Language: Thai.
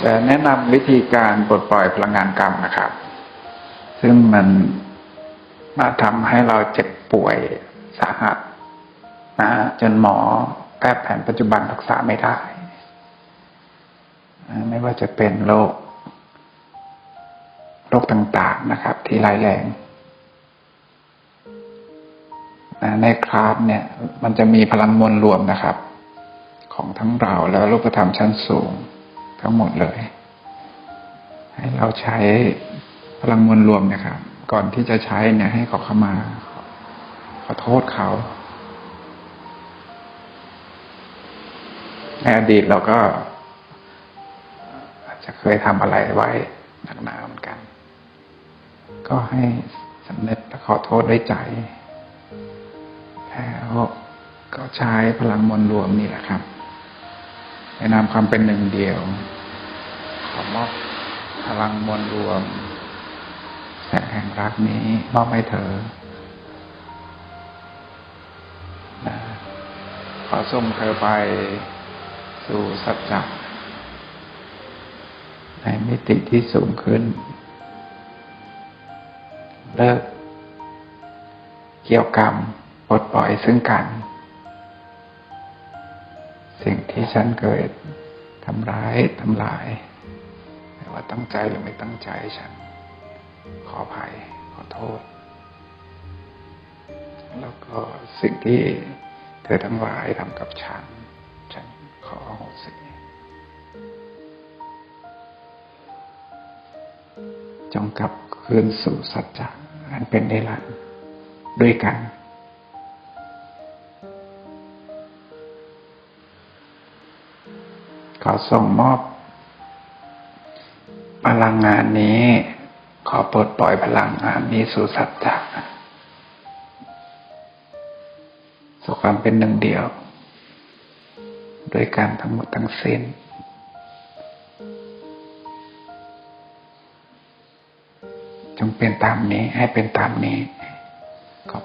จะแนะนำวิธีการปลดปล่อยพลังงานกรรมนะครับ ซึ่งมันมาทำให้เราเจ็บป่วยสาหัสนะจนหมอแพทย์แผนปัจจุบันรักษาไม่ได้ ไม่ว่าจะเป็นโรคโรคต่างๆนะครับ ที่ร้ายแรงนะในคลาสเนี่ย มันจะมีพลังมวลรวมนะครับ ของทั้งเราแล้วรูปธรรมชั้นสูง ทั้งหมดเลย ให้เราใช้พลังมวลรวมนะครับ ก่อนที่จะใช้เนี่ยให้ขอเข้ามา ขอโทษเขาในอดีตเราก็อาจจะเคยทำอะไรไว้หนักหนาเหมือนกัน ก็ให้สำเนึกและขอโทษด้วยใจแล้วก็ใช้พลังมวลรวมนี่แหละครับในนามความเป็นหนึ่งเดียว ขอมอบพลังมวลรวมแสงแห่งรักนี้มอบให้เธอนะขอส่งเธอไปสู่สัจจะในมิติที่สูงขึ้น เลิกเกี่ยวกรรมปลดปล่อยซึ่งกัน สิ่งที่ฉันเคยทำร้ายทำลาย ว่าตั้งใจหรือไม่ตั้งใจฉัน ขออภัย ขอโทษ แล้วก็สิ่งที่เธอทั้งหลายทำกับฉัน ฉันขอโหสิจงกลับคืนสู่สัจจะอันเป็นนิรันดร์ด้วยกันขอส่งมอบ พลังงานนี้ ขอปลดปล่อยพลังงานนี้สู่สัจจะสู่ความเป็นหนึ่งเดียว โดยกันทั้งหมดทั้งสิ้นจงเป็นตามนี้ให้เป็นตามนี้ขอบ